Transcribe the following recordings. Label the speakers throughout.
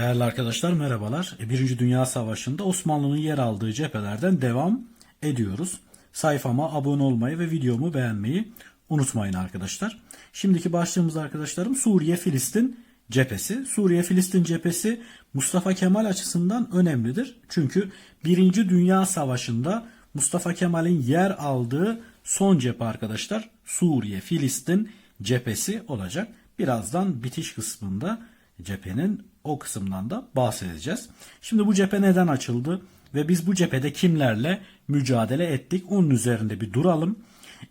Speaker 1: Değerli arkadaşlar merhabalar. E, Birinci Dünya Savaşı'nda Osmanlı'nın yer aldığı cephelerden devam ediyoruz. Sayfama abone olmayı ve videomu beğenmeyi unutmayın arkadaşlar. Şimdiki başlığımız arkadaşlarım Suriye-Filistin cephesi. Suriye-Filistin cephesi Mustafa Kemal açısından önemlidir. Çünkü Birinci Dünya Savaşı'nda Mustafa Kemal'in yer aldığı son cephe arkadaşlar Suriye-Filistin cephesi olacak. Birazdan bitiş kısmında cephenin o kısımdan da bahsedeceğiz. Şimdi bu cephe neden açıldı ve biz bu cephede kimlerle mücadele ettik onun üzerinde bir duralım.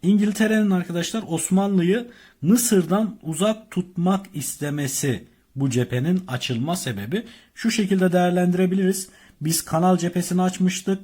Speaker 1: İngiltere'nin arkadaşlar Osmanlı'yı Mısır'dan uzak tutmak istemesi bu cephenin açılma sebebi şu şekilde değerlendirebiliriz. Biz kanal cephesini açmıştık.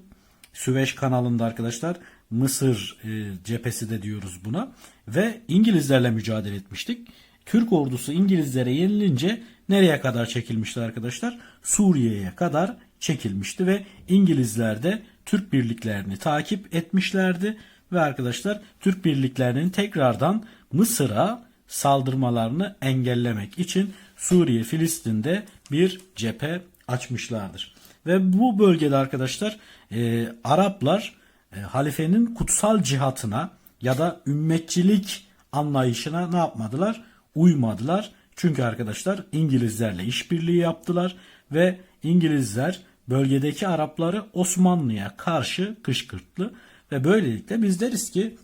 Speaker 1: Süveyş kanalında arkadaşlar Mısır e, cephesi de diyoruz buna ve İngilizlerle mücadele etmiştik. Türk ordusu İngilizlere yenilince nereye kadar çekilmişti arkadaşlar? Suriye'ye kadar çekilmişti ve İngilizler de Türk birliklerini takip etmişlerdi ve arkadaşlar Türk birliklerinin tekrardan Mısır'a saldırmalarını engellemek için Suriye Filistin'de bir cephe açmışlardır. Ve bu bölgede arkadaşlar e, Araplar e, halifenin kutsal cihatına ya da ümmetçilik anlayışına ne yapmadılar? Uymadılar. Çünkü arkadaşlar İngilizlerle işbirliği yaptılar ve İngilizler bölgedeki Arapları Osmanlı'ya karşı kışkırttı ve böylelikle biz deriz ki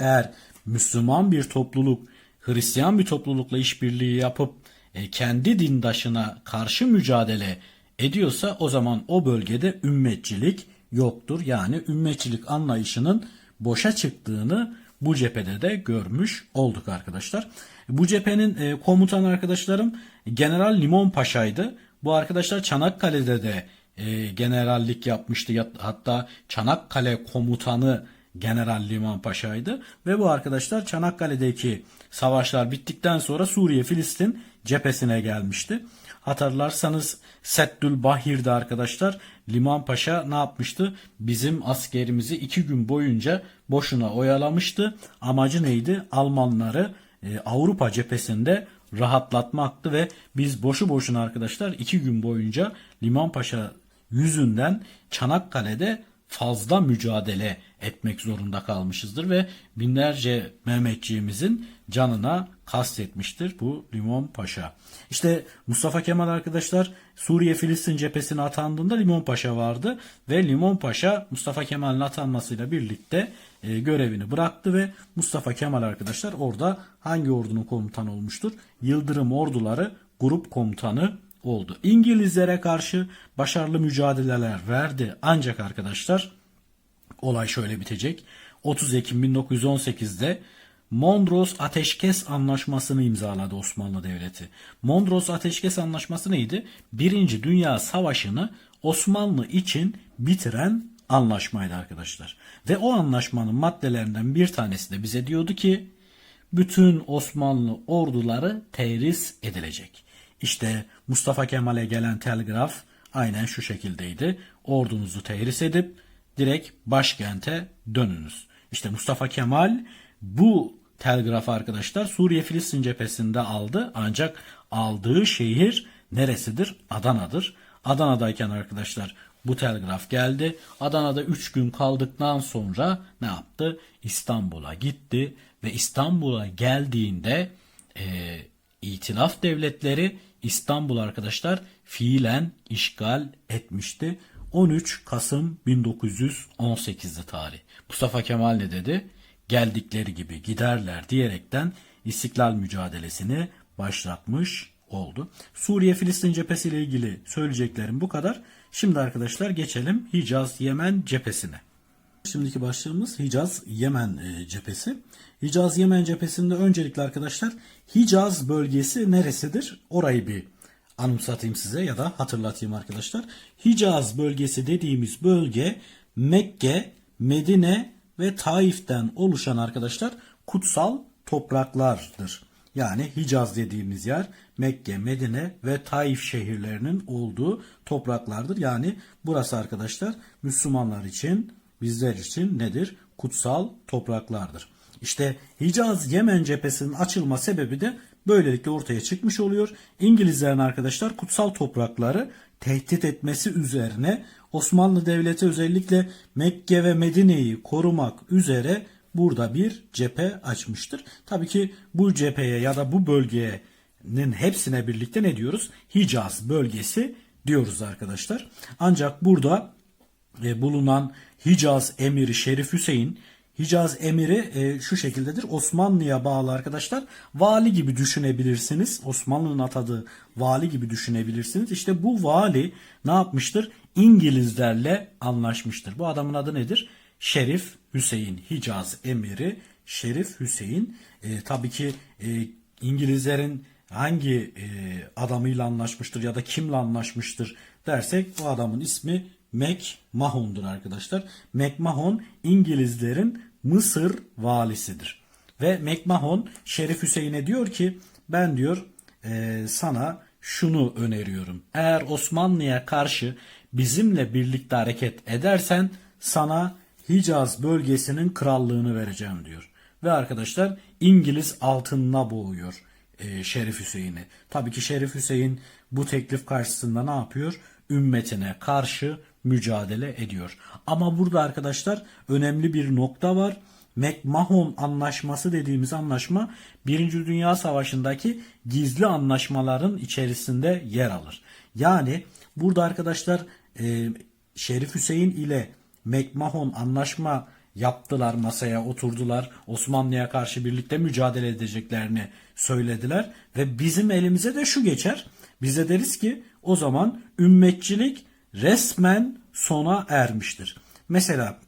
Speaker 1: eğer Müslüman bir topluluk Hristiyan bir toplulukla işbirliği yapıp e, kendi dindaşına karşı mücadele ediyorsa o zaman o bölgede ümmetçilik yoktur. Yani ümmetçilik anlayışının boşa çıktığını bu cephede de görmüş olduk arkadaşlar. Bu cephenin e, komutanı arkadaşlarım General Limon Paşa'ydı. Bu arkadaşlar Çanakkale'de de e, generallik yapmıştı. Hatta Çanakkale komutanı General Liman Paşa'ydı. Ve bu arkadaşlar Çanakkale'deki savaşlar bittikten sonra Suriye-Filistin cephesine gelmişti. Hatırlarsanız Seddül Bahir'de arkadaşlar Liman Paşa ne yapmıştı? Bizim askerimizi iki gün boyunca boşuna oyalamıştı. Amacı neydi? Almanları e, Avrupa cephesinde rahatlatmaktı ve biz boşu boşuna arkadaşlar iki gün boyunca Liman Paşa yüzünden Çanakkale'de fazla mücadele etmek zorunda kalmışızdır ve binlerce Mehmetçiğimizin canına kastetmiştir bu Limon Paşa. İşte Mustafa Kemal arkadaşlar Suriye Filistin cephesine atandığında Limon Paşa vardı ve Limon Paşa Mustafa Kemal'in atanmasıyla birlikte e, görevini bıraktı ve Mustafa Kemal arkadaşlar orada hangi ordunun komutanı olmuştur? Yıldırım Orduları grup komutanı oldu. İngilizlere karşı başarılı mücadeleler verdi. Ancak arkadaşlar olay şöyle bitecek. 30 Ekim 1918'de Mondros Ateşkes Anlaşması'nı imzaladı Osmanlı Devleti. Mondros Ateşkes Anlaşması neydi? Birinci Dünya Savaşı'nı Osmanlı için bitiren anlaşmaydı arkadaşlar. Ve o anlaşmanın maddelerinden bir tanesi de bize diyordu ki bütün Osmanlı orduları terhis edilecek. İşte Mustafa Kemal'e gelen telgraf aynen şu şekildeydi. Ordunuzu terhis edip direkt başkente dönünüz. İşte Mustafa Kemal bu telgrafı arkadaşlar Suriye Filistin cephesinde aldı. Ancak aldığı şehir neresidir? Adana'dır. Adana'dayken arkadaşlar bu telgraf geldi. Adana'da 3 gün kaldıktan sonra ne yaptı? İstanbul'a gitti ve İstanbul'a geldiğinde e, İtilaf devletleri İstanbul arkadaşlar fiilen işgal etmişti. 13 Kasım 1918'de tarih. Mustafa Kemal ne dedi? Geldikleri gibi giderler diyerekten istiklal mücadelesini başlatmış oldu. Suriye-Filistin cephesi ile ilgili söyleyeceklerim bu kadar. Şimdi arkadaşlar geçelim Hicaz-Yemen cephesine. Şimdiki başlığımız Hicaz-Yemen e, cephesi. Hicaz-Yemen cephesinde öncelikle arkadaşlar Hicaz bölgesi neresidir? Orayı bir anımsatayım size ya da hatırlatayım arkadaşlar. Hicaz bölgesi dediğimiz bölge Mekke, Medine ve Taif'ten oluşan arkadaşlar kutsal topraklardır. Yani Hicaz dediğimiz yer Mekke, Medine ve Taif şehirlerinin olduğu topraklardır. Yani burası arkadaşlar Müslümanlar için bizler için nedir? Kutsal topraklardır. İşte Hicaz Yemen cephesinin açılma sebebi de böylelikle ortaya çıkmış oluyor. İngilizlerin arkadaşlar kutsal toprakları tehdit etmesi üzerine Osmanlı Devleti özellikle Mekke ve Medine'yi korumak üzere burada bir cephe açmıştır. Tabii ki bu cepheye ya da bu bölgenin hepsine birlikte ne diyoruz? Hicaz bölgesi diyoruz arkadaşlar. Ancak burada e, bulunan Hicaz Emiri Şerif Hüseyin Hicaz Emiri e, şu şekildedir. Osmanlı'ya bağlı arkadaşlar. Vali gibi düşünebilirsiniz. Osmanlı'nın atadığı vali gibi düşünebilirsiniz. İşte bu vali ne yapmıştır? İngilizlerle anlaşmıştır. Bu adamın adı nedir? Şerif Hüseyin. Hicaz Emiri Şerif Hüseyin. E, tabii ki e, İngilizlerin hangi e, adamıyla anlaşmıştır ya da kimle anlaşmıştır dersek bu adamın ismi McMahon'dur arkadaşlar. McMahon İngilizlerin Mısır valisidir. Ve McMahon Şerif Hüseyin'e diyor ki ben diyor e, sana şunu öneriyorum. Eğer Osmanlı'ya karşı bizimle birlikte hareket edersen sana Hicaz bölgesinin krallığını vereceğim diyor. Ve arkadaşlar İngiliz altınına boğuyor e, Şerif Hüseyin'i. Tabii ki Şerif Hüseyin bu teklif karşısında ne yapıyor? Ümmetine karşı mücadele ediyor. Ama burada arkadaşlar önemli bir nokta var. McMahon anlaşması dediğimiz anlaşma Birinci Dünya Savaşı'ndaki gizli anlaşmaların içerisinde yer alır. Yani burada arkadaşlar e, Şerif Hüseyin ile McMahon anlaşma yaptılar masaya oturdular Osmanlı'ya karşı birlikte mücadele edeceklerini söylediler ve bizim elimize de şu geçer bize deriz ki o zaman ümmetçilik resmen sona ermiştir. Mesela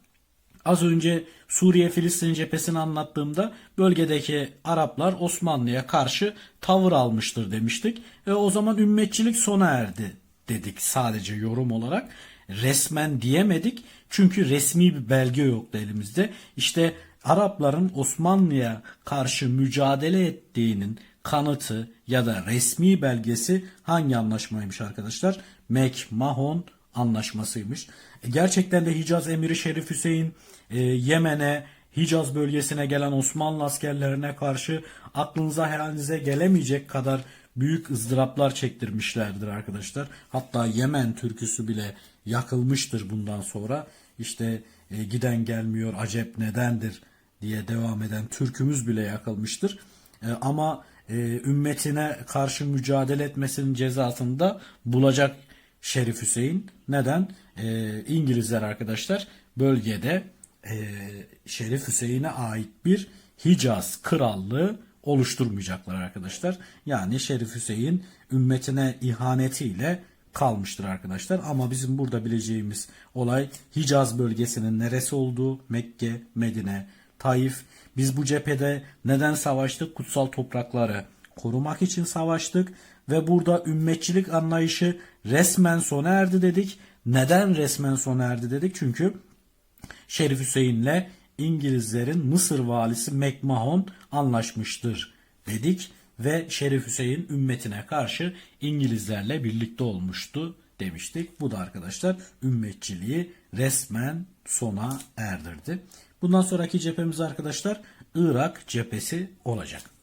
Speaker 1: az önce Suriye Filistin cephesini anlattığımda bölgedeki Araplar Osmanlı'ya karşı tavır almıştır demiştik. ve o zaman ümmetçilik sona erdi dedik sadece yorum olarak. Resmen diyemedik çünkü resmi bir belge yoktu elimizde. İşte Arapların Osmanlı'ya karşı mücadele ettiğinin kanıtı ya da resmi belgesi hangi anlaşmaymış arkadaşlar? McMahon anlaşmasıymış. E, gerçekten de Hicaz Emiri Şerif Hüseyin e, Yemen'e Hicaz bölgesine gelen Osmanlı askerlerine karşı aklınıza hayalinize gelemeyecek kadar büyük ızdıraplar çektirmişlerdir arkadaşlar. Hatta Yemen türküsü bile yakılmıştır bundan sonra. İşte e, giden gelmiyor acep nedendir diye devam eden türkümüz bile yakılmıştır. E, ama e, ümmetine karşı mücadele etmesinin cezasını da bulacak Şerif Hüseyin. Neden? E, İngilizler arkadaşlar bölgede e, Şerif Hüseyin'e ait bir Hicaz krallığı oluşturmayacaklar arkadaşlar. Yani Şerif Hüseyin ümmetine ihanetiyle kalmıştır arkadaşlar. Ama bizim burada bileceğimiz olay Hicaz bölgesinin neresi olduğu Mekke, Medine, Taif. Biz bu cephede neden savaştık? Kutsal toprakları korumak için savaştık ve burada ümmetçilik anlayışı resmen sona erdi dedik. Neden resmen sona erdi dedik? Çünkü Şerif Hüseyin'le İngilizlerin Mısır valisi McMahon anlaşmıştır dedik ve Şerif Hüseyin ümmetine karşı İngilizlerle birlikte olmuştu demiştik. Bu da arkadaşlar ümmetçiliği resmen sona erdirdi. Bundan sonraki cephemiz arkadaşlar Irak cephesi olacak.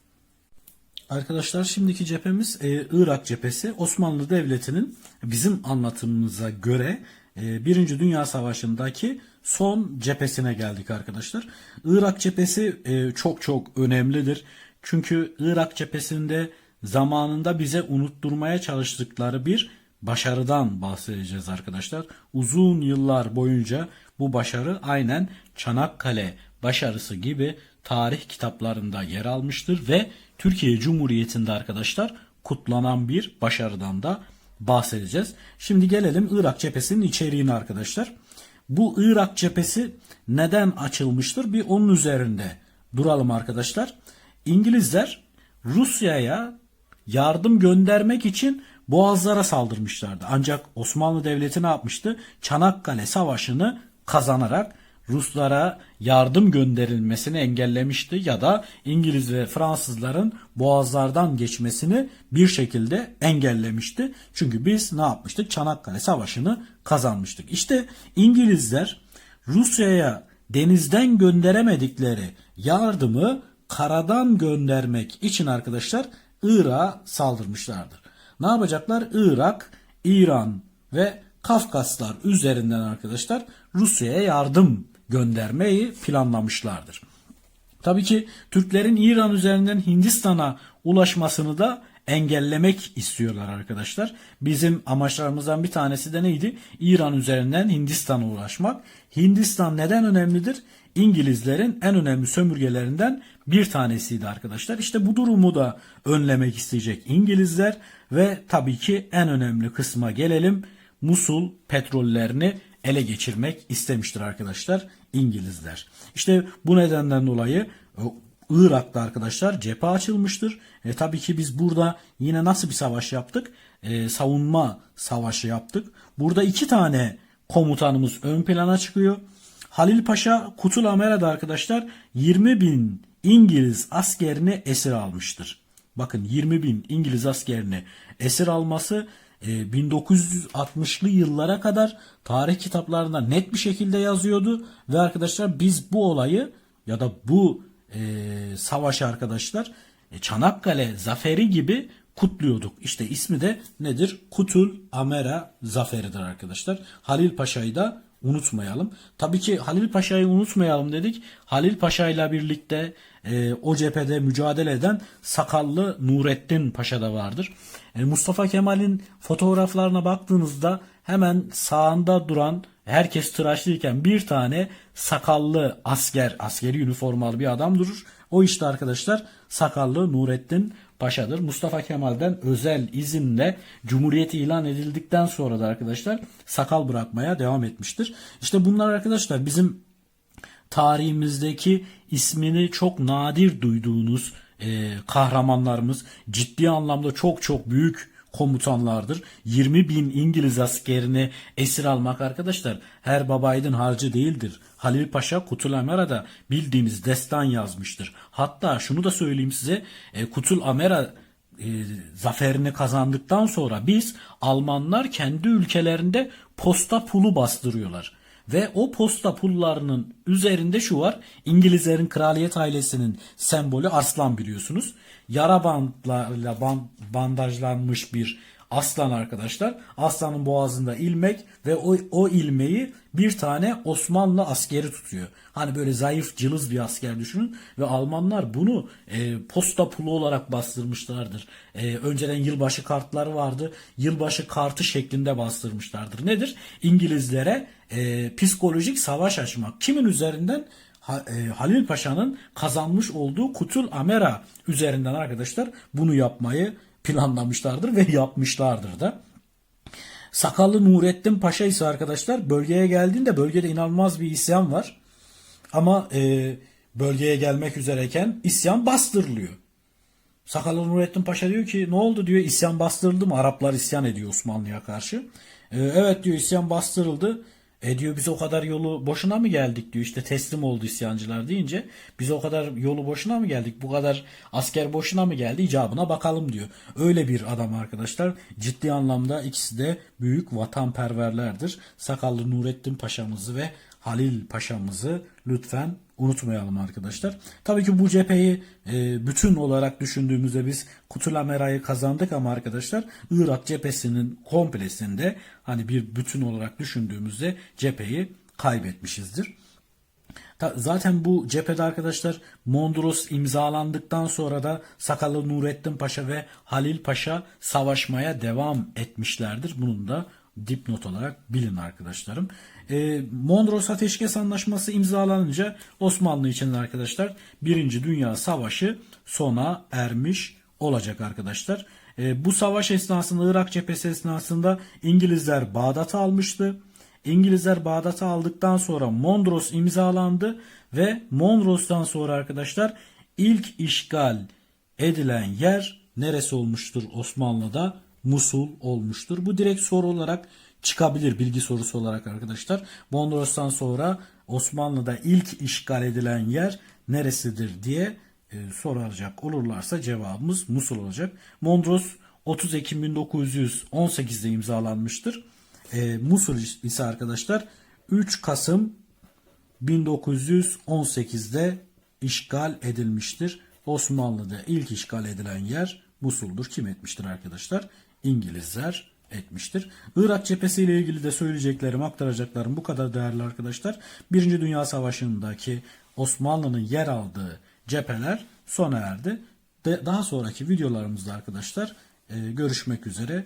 Speaker 1: Arkadaşlar şimdiki cephemiz e, Irak cephesi. Osmanlı Devleti'nin bizim anlatımımıza göre e, Birinci Dünya Savaşı'ndaki son cephesine geldik arkadaşlar. Irak cephesi e, çok çok önemlidir. Çünkü Irak cephesinde zamanında bize unutturmaya çalıştıkları bir başarıdan bahsedeceğiz arkadaşlar. Uzun yıllar boyunca bu başarı aynen Çanakkale başarısı gibi tarih kitaplarında yer almıştır ve Türkiye Cumhuriyeti'nde arkadaşlar kutlanan bir başarıdan da bahsedeceğiz. Şimdi gelelim Irak cephesinin içeriğine arkadaşlar. Bu Irak cephesi neden açılmıştır? Bir onun üzerinde duralım arkadaşlar. İngilizler Rusya'ya yardım göndermek için Boğazlara saldırmışlardı. Ancak Osmanlı Devleti ne yapmıştı? Çanakkale Savaşı'nı kazanarak Ruslara yardım gönderilmesini engellemişti ya da İngiliz ve Fransızların boğazlardan geçmesini bir şekilde engellemişti. Çünkü biz ne yapmıştık? Çanakkale Savaşı'nı kazanmıştık. İşte İngilizler Rusya'ya denizden gönderemedikleri yardımı karadan göndermek için arkadaşlar Irak'a saldırmışlardır. Ne yapacaklar? Irak, İran ve Kafkaslar üzerinden arkadaşlar Rusya'ya yardım göndermeyi planlamışlardır. Tabii ki Türklerin İran üzerinden Hindistan'a ulaşmasını da engellemek istiyorlar arkadaşlar. Bizim amaçlarımızdan bir tanesi de neydi? İran üzerinden Hindistan'a ulaşmak. Hindistan neden önemlidir? İngilizlerin en önemli sömürgelerinden bir tanesiydi arkadaşlar. İşte bu durumu da önlemek isteyecek İngilizler ve tabii ki en önemli kısma gelelim. Musul petrollerini ele geçirmek istemiştir arkadaşlar İngilizler. İşte bu nedenden dolayı e, Irak'ta arkadaşlar cephe açılmıştır. E, tabii ki biz burada yine nasıl bir savaş yaptık? E, savunma savaşı yaptık. Burada iki tane komutanımız ön plana çıkıyor. Halil Paşa Kutul Amera'da arkadaşlar 20 bin İngiliz askerini esir almıştır. Bakın 20 bin İngiliz askerini esir alması 1960'lı yıllara kadar tarih kitaplarında net bir şekilde yazıyordu ve arkadaşlar biz bu olayı ya da bu e, savaşı arkadaşlar e, Çanakkale zaferi gibi kutluyorduk. İşte ismi de nedir? Kutul Amera zaferidir arkadaşlar. Halil Paşa'yı da unutmayalım. Tabii ki Halil Paşa'yı unutmayalım dedik. Halil Paşa ile birlikte e, o cephede mücadele eden sakallı Nurettin Paşa da vardır. E, Mustafa Kemal'in fotoğraflarına baktığınızda hemen sağında duran herkes tıraşlıyken bir tane sakallı asker, askeri üniformalı bir adam durur. O işte arkadaşlar sakallı Nurettin Paşa'dır. Mustafa Kemal'den özel izinle Cumhuriyet ilan edildikten sonra da arkadaşlar sakal bırakmaya devam etmiştir. İşte bunlar arkadaşlar bizim tarihimizdeki ismini çok nadir duyduğunuz e, kahramanlarımız ciddi anlamda çok çok büyük komutanlardır. 20 bin İngiliz askerini esir almak arkadaşlar her babaydın harcı değildir. Halil Paşa Kutul Amera'da bildiğimiz destan yazmıştır. Hatta şunu da söyleyeyim size e, Kutul Amera e, zaferini kazandıktan sonra biz Almanlar kendi ülkelerinde posta pulu bastırıyorlar. Ve o posta pullarının üzerinde şu var. İngilizlerin kraliyet ailesinin sembolü arslan biliyorsunuz. Yara bandlarla band, bandajlanmış bir aslan arkadaşlar. Aslanın boğazında ilmek ve o, o ilmeği bir tane Osmanlı askeri tutuyor. Hani böyle zayıf cılız bir asker düşünün ve Almanlar bunu e, posta pulu olarak bastırmışlardır. E, önceden yılbaşı kartları vardı. Yılbaşı kartı şeklinde bastırmışlardır. Nedir? İngilizlere e, psikolojik savaş açmak. Kimin üzerinden? E, Halil Paşa'nın kazanmış olduğu Kutul Amera üzerinden arkadaşlar bunu yapmayı planlamışlardır ve yapmışlardır da. Sakallı Nurettin Paşa ise arkadaşlar bölgeye geldiğinde bölgede inanılmaz bir isyan var. Ama e, bölgeye gelmek üzereyken isyan bastırılıyor. Sakallı Nurettin Paşa diyor ki ne oldu diyor isyan bastırıldı mı? Araplar isyan ediyor Osmanlı'ya karşı. E, evet diyor isyan bastırıldı. E diyor biz o kadar yolu boşuna mı geldik? diyor. İşte teslim oldu isyancılar deyince biz o kadar yolu boşuna mı geldik? Bu kadar asker boşuna mı geldi? İcabına bakalım diyor. Öyle bir adam arkadaşlar. Ciddi anlamda ikisi de büyük vatanperverlerdir. Sakallı Nurettin Paşa'mızı ve Halil Paşa'mızı lütfen unutmayalım arkadaşlar. Tabii ki bu cepheyi e, bütün olarak düşündüğümüzde biz Kutulamera'yı kazandık ama arkadaşlar Irak cephesinin komplesinde hani bir bütün olarak düşündüğümüzde cepheyi kaybetmişizdir. Zaten bu cephede arkadaşlar Mondros imzalandıktan sonra da Sakalı Nurettin Paşa ve Halil Paşa savaşmaya devam etmişlerdir. Bunun da dipnot olarak bilin arkadaşlarım. E, Mondros Ateşkes Anlaşması imzalanınca Osmanlı için arkadaşlar Birinci Dünya Savaşı sona ermiş olacak arkadaşlar. E, bu savaş esnasında Irak cephesi esnasında İngilizler Bağdat'ı almıştı. İngilizler Bağdat'ı aldıktan sonra Mondros imzalandı ve Mondros'tan sonra arkadaşlar ilk işgal edilen yer neresi olmuştur Osmanlı'da? Musul olmuştur. Bu direkt soru olarak çıkabilir bilgi sorusu olarak arkadaşlar. Mondros'tan sonra Osmanlı'da ilk işgal edilen yer neresidir diye e, soracak olurlarsa cevabımız Musul olacak. Mondros 30 Ekim 1918'de imzalanmıştır. E, Musul ise arkadaşlar 3 Kasım 1918'de işgal edilmiştir. Osmanlı'da ilk işgal edilen yer Musul'dur. Kim etmiştir arkadaşlar? İngilizler etmiştir. Irak cephesi ile ilgili de söyleyeceklerim, aktaracaklarım bu kadar değerli arkadaşlar. Birinci Dünya Savaşı'ndaki Osmanlı'nın yer aldığı cepheler sona erdi. De- daha sonraki videolarımızda arkadaşlar e, görüşmek üzere.